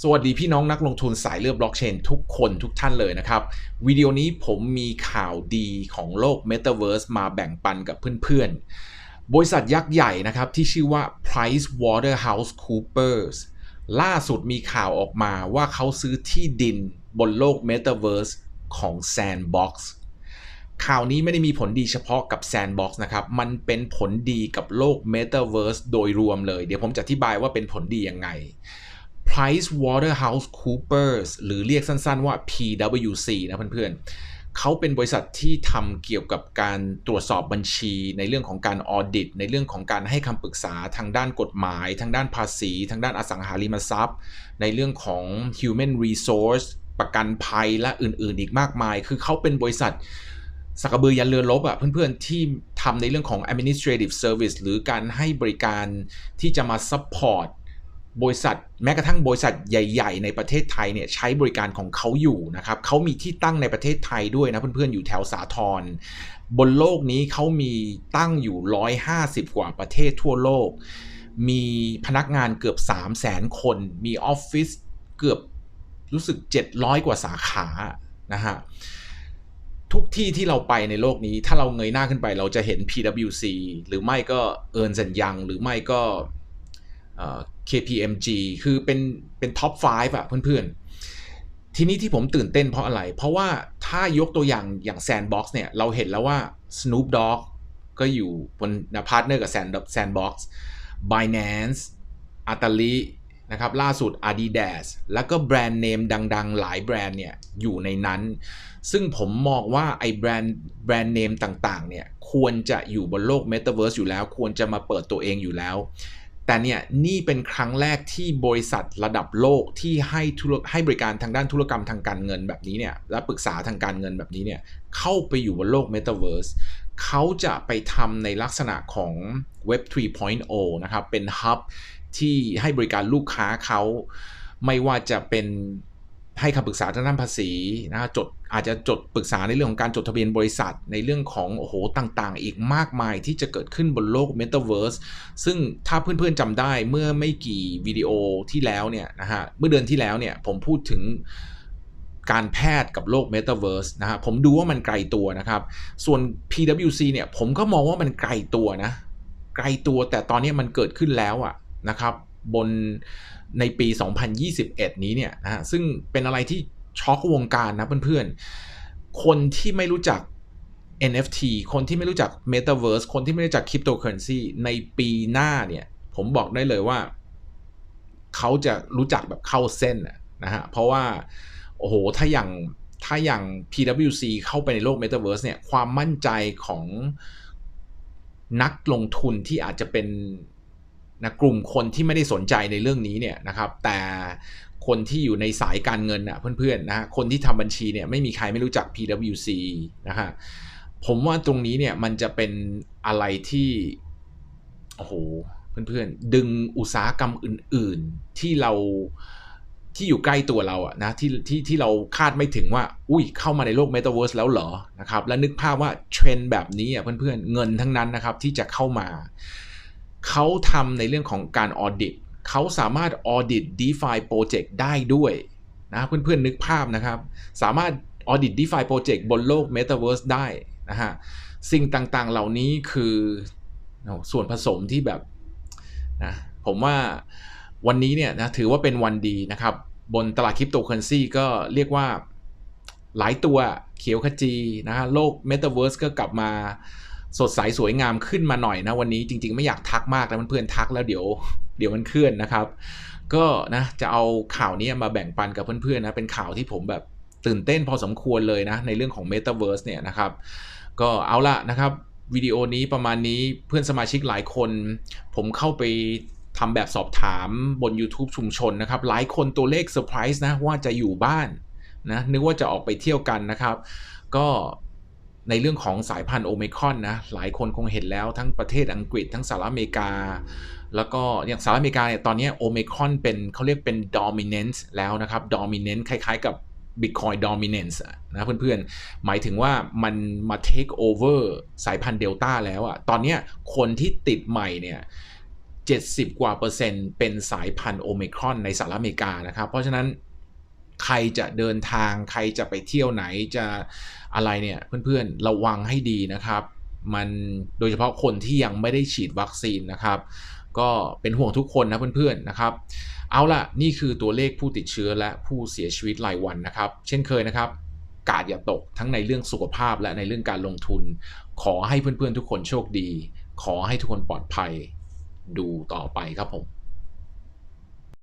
สวัสดีพี่น้องนักลงทุนสายเลือดบล็อกเชนทุกคนทุกท่านเลยนะครับ วิดีโอนี้ผมมีข่าวดีของโลก Metaverse มาแบ่งปันกับเพื่อนๆ บริษัทยักษ์ใหญ่นะครับ ที่ชื่อว่า Price Waterhouse Coopers ล่าสุดมีข่าวออกมาว่าเขาซื้อที่ดินบนโลก Metaverse ของ Sandbox ข่าวนี้ไม่ได้มีผลดีเฉพาะกับ Sandbox นะครับ มันเป็นผลดีกับโลก Metaverse โดยรวมเลย เดี๋ยวผมจะอธิบายว่าเป็นผลดียังไง Price Waterhouse Coopers หรือเรียกสั้นๆว่า PwC นะเพื่อนๆเขาเป็นบริษัทที่ทำเกี่ยวกับการตรวจสอบบัญชี ในเรื่องของการออดิตในเรื่องของการให้คำปรึกษาทางด้านกฎหมาย ทางด้านภาษี ทางด้านอสังหาริมทรัพย์ ในเรื่องของ Human Resource ประกันภัยและอื่นๆ อีกมากมาย คือเขาเป็นบริษัทสักเบือยันเรือลบอะเพื่อนๆ ที่ทำในเรื่องของ administrative service หรือการให้บริการที่จะมา support บริษัทแม้กระทั่งบริษัทใหญ่ ๆ ในประเทศไทยเนี่ยใช้บริการของเขาอยู่นะครับเขามีที่ตั้งในประเทศไทยด้วยนะเพื่อนๆอยู่แถวสาทรบนโลกนี้เขามีตั้งอยู่ 150 กว่าประเทศทั่วโลก มีพนักงานเกือบ 3 0 0แสนคน มีออฟฟิศเกือบรู้สึก 700 กว่าสาขานะฮะทุกที่ที่เราไปในโลกนี้ถ้าเราเงยหน้าขึ้นไปเราจะเห็น PwC หรือไม่ก็ Ernst Young หรือไม่ก็ KPMG คือเป็นเป็นท็อป5อะเพื่อนๆ ทีนี้ที่ผมตื่นเต้นเพราะอะไร เพราะว่าถ้ายกตัวอย่างอย่าง Sandbox เนี่ย เราเห็นแล้วว่า Snoop Dogg ก็อยู่บนพาร์ทเนอร์กับ Sandbox Binance a t a l i นะครับล่าสุด Adidas แล้วก็แบรนด์เนมดัง ๆ หลายแบรนด์เนี่ยอยู่ในนั้น ซึ่งผมมองว่าไอ้แบรนด์แบรนด์เนมต่างๆเนี่ยควรจะอยู่บนโลก Metaverse อยู่แล้ว ควรจะมาเปิดตัวเองอยู่แล้ว แต่เนี่ยนี่เป็นครั้งแรกที่บริษัทระดับโลกที่ให้ธุรให้บริการทางด้านธุรกรรมทางการเงินแบบนี้เนี่ยและปรึกษาทางการเงินแบบนี้เนี่ยเข้าไปอยู่บนโลก Metaverse เขาจะไปทำในลักษณะของ Web 3.0 นะครับ เป็นฮับที่ให้บริการลูกค้าเขาไม่ว่าจะเป็น ให้คำปรึกษาทางด้านภาษีนะจดอาจจะจดปรึกษาในเรื่องของการจดทะเบียนบริษัท ในเรื่องของโอ้โหต่างๆ อีกมากมายที่จะเกิดขึ้นบนโลก Metaverse ซึ่งถ้าเพื่อนๆจำได้เมื่อไม่กี่วิดีโอที่แล้วเนี่ยนะฮะเมื่อเดือนที่แล้วเนี่ยผมพูดถึงการแพทย์กับโลก Metaverse นะฮะผมดูว่ามันไกลตัวนะครับ ส่วน PwC เนี่ยผมก็มองว่ามันไกลตัวนะ ไกลตัวแต่ตอนนี้มันเกิดขึ้นแล้วอะนะครับ บนในปี 2021 นี้เนี่ยนะฮะซึ่งเป็นอะไรที่ช็อกวงการนะเพื่อนๆ คนที่ไม่รู้จัก NFT คนที่ไม่รู้จัก Metaverse คนที่ไม่รู้จัก Cryptocurrency ในปีหน้าเนี่ย ผมบอกได้เลยว่า เขาจะรู้จักแบบเข้าเส้นนะฮะ เพราะว่า โอ้โห ถ้าอย่างถ้าอย่าง PwC เข้าไปในโลก Metaverse เนี่ย ความมั่นใจของนักลงทุนที่อาจจะเป็น นะกลุ่มคนที่ไม่ได้สนใจในเรื่องนี้เนี่ยนะครับ แต่คนที่อยู่ในสายการเงินนะเพื่อนๆนะฮะคนที่ทำบัญชีเนี่ยไม่มีใครไม่รู้จัก PwC นะฮะผมว่าตรงนี้เนี่ยมันจะเป็นอะไรที่โอ้โหเพื่อนๆ ดึงอุตสาหกรรมอื่น ๆ ที่เราที่อยู่ใกล้ตัวเราอะนะที่ที่ที่เราคาดไม่ถึงว่า อุ้ยเข้ามาในโลก Metaverse แล้วเหรอนะครับ และนึกภาพว่าเทรนด์แบบนี้อะเพื่อนๆ เงินทั้งนั้นนะครับที่จะเข้ามา เขาทำในเรื่องของการออดิตเขาสามารถออดิต DeFi Project ได้ด้วยนะเพื่อนๆนึกภาพนะครับ สามารถออดิต DeFi Project บนโลก Metaverse ได้นะฮะสิ่งต่างๆเหล่านี้คือส่วนผสมที่แบบนะผมว่าวันนี้เนี่ยนะถือว่าเป็นวันดีนะครับ บนตลาดคริปโตเคอเรนซีก็เรียกว่าหลายตัวเขียวขจีนะฮะโลก Metaverse ก็กลับมา สดใสสวยงามขึ้นมาหน่อยนะวันนี้จริง ๆ ไม่อยากทักมากแล้วเพื่อนๆทักแล้วเดี๋ยวเดี๋ยวมันเคลื่อนนะครับ ก็นะจะเอาข่าวนี้มาแบ่งปันกับเพื่อนๆนะเป็นข่าวที่ผมแบบตื่นเต้นพอสมควรเลยนะในเรื่องของ Metaverse เนี่ยนะครับ ก็เอาละนะครับวิดีโอนี้ประมาณนี้เพื่อนสมาชิกหลายคน ผมเข้าไปทำแบบสอบถามบน YouTube ชุมชนนะครับ หลายคนตัวเลขเซอร์ไพรส์นะว่าจะอยู่บ้านนะนึกว่าจะออกไปเที่ยวกันนะครับ ก็ ในเรื่องของสายพันธุ์โอมิคอนนะ หลายคนคงเห็นแล้วทั้งประเทศอังกฤษทั้งสหรัฐอเมริกา แล้วก็อย่างสหรัฐอเมริกาเนี่ยตอนนี้โอมิคอนเป็นเขาเรียกเป็น dominance แล้วนะครับ dominance คล้ายๆกับ Bitcoin dominance นะเพื่อนๆ หมายถึงว่ามันมา take over สายพันธุ์เดลต้าแล้วอะตอนนี้คนที่ติดใหม่เนี่ย70 กว่าเปอร์เซ็นต์เป็นสายพันธุ์โอมิคอนในสหรัฐอเมริกานะครับ เพราะฉะนั้น ใครจะเดินทาง ใครจะไปเที่ยวไหนจะอะไรเนี่ยเพื่อนๆระวังให้ดีนะครับ มันโดยเฉพาะคนที่ยังไม่ได้ฉีดวัคซีนนะครับ ก็เป็นห่วงทุกคนนะเพื่อนๆนะครับ เอาล่ะ นี่คือตัวเลขผู้ติดเชื้อและผู้เสียชีวิตรายวันนะครับ เช่นเคยนะครับกาดอย่าตกทั้งในเรื่องสุขภาพและในเรื่องการลงทุน ขอให้เพื่อนๆทุกคนโชคดี ขอให้ทุกคนปลอดภัยดูต่อไปครับผม